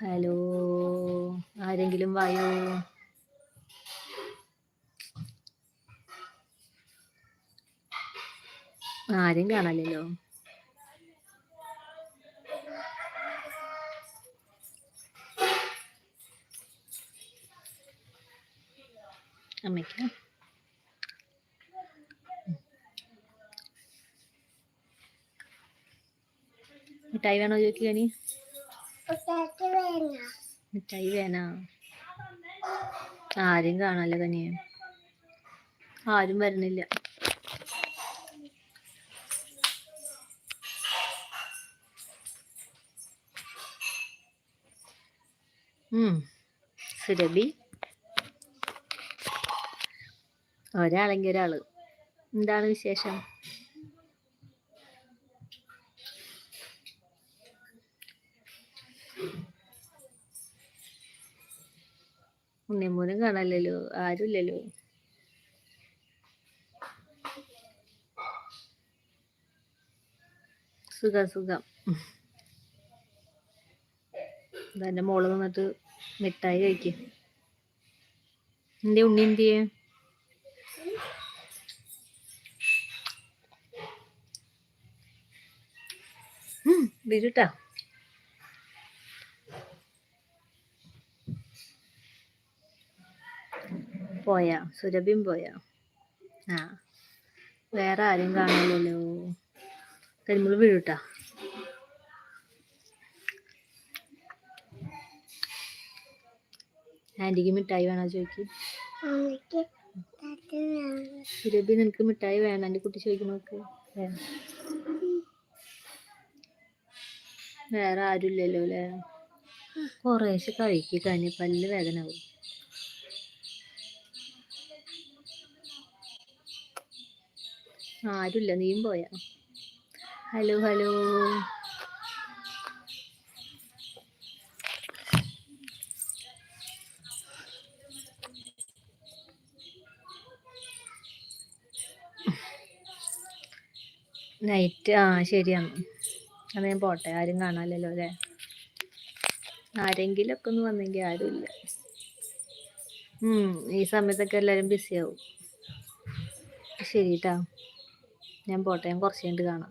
Hello ആരെങ്കിലും വായോ? ആരും കാണാനില്ലല്ലോ. അമ്മയ്ക്ക്? മിഠായി വേണോ ചോദിക്കുക നീ മിഠായി വേണോ ആരും കാണാല്ല കനിയെ. ആരും വരുന്നില്ല. സുരഭി. ഒരാളെങ്കിൽ ഒരാൾ. എന്താണ് വിശേഷം? ഉണ്ണിമൂനും കാണാനല്ലോ ആരുമില്ലല്ലോ. സുഖം സുഖം. എന്റെ മോൾ വന്നിട്ട് മിഠായി കഴിക്കും. എന്റെ ഉണ്ണി എന്തിയെ? വരുട്ടാ പോയാ? സുരഭിയും പോയാ? ആ. വേറെ ആരും കാണില്ലല്ലോ കരിമുൾ വീഴൂട്ടാ ആന്റിക്ക് മിഠായി വേണോ ചോദിക്കും? സുരഭി നിനക്ക് മിഠായി വേണം? എന്റെ കുട്ടി ചോദിക്കും നോക്ക് വേണം. വേറെ ആരുമില്ലല്ലോ അല്ലേ? കുറേശ്ശെ കഴിക്കുക കഴിഞ്ഞ പല്ല് വേദന ആവും. ആരുമില്ല നീയും പോയ. Hello hello. നൈറ്റ് ആ ശരിയാണ് അത് ഞാൻ പോട്ടെ ആരും കാണാനില്ലല്ലോ അല്ലേ? ആരെങ്കിലും ഒക്കെ ഒന്ന് വന്നെങ്കിൽ ആരുമില്ല ഈ സമയത്തൊക്കെ എല്ലാവരും ബിസിയാവും ശരി കേട്ടാ ഞാൻ പോട്ടെ ഞാൻ കുറച്ച് കഴിഞ്ഞിട്ട് കാണാം.